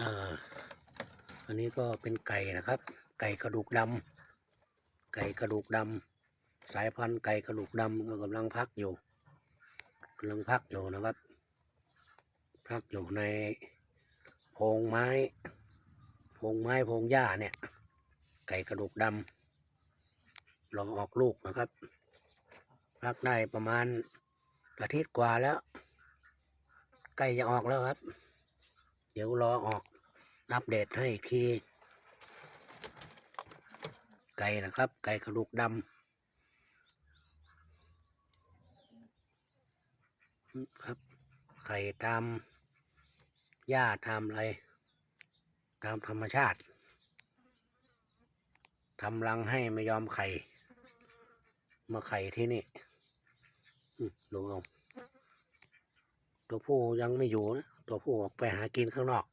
อ่าอันนี้ก็เป็นไก่นะครับ ไก่กระดูกดำไก่กระดูกดำสายพันธุ์ไก่กระดูกดำก็กำลังพักอยู่กำลังพักอยู่นะครับ พักอยู่ในโพงไม้โพงไม้โพงหญ้าเนี่ย ไก่กระดูกดำรองออกลูกนะครับ พักได้ประมาณอาทิตย์กว่าแล้วใกล้จะออกแล้วครับ เดี๋ยวรอออกอัปเดตให้อีกที ไก่นะครับ ไก่กระดูกดำครับ ไข่ตามหญ้าตามอะไร ตามธรรมชาติทำรังให้ไม่ยอมไข่ มาไข่ที่นี่ดูเอาตัวผู้ยังไม่อยู่นะ ตัวผู้ออกไปหากินข้างนอก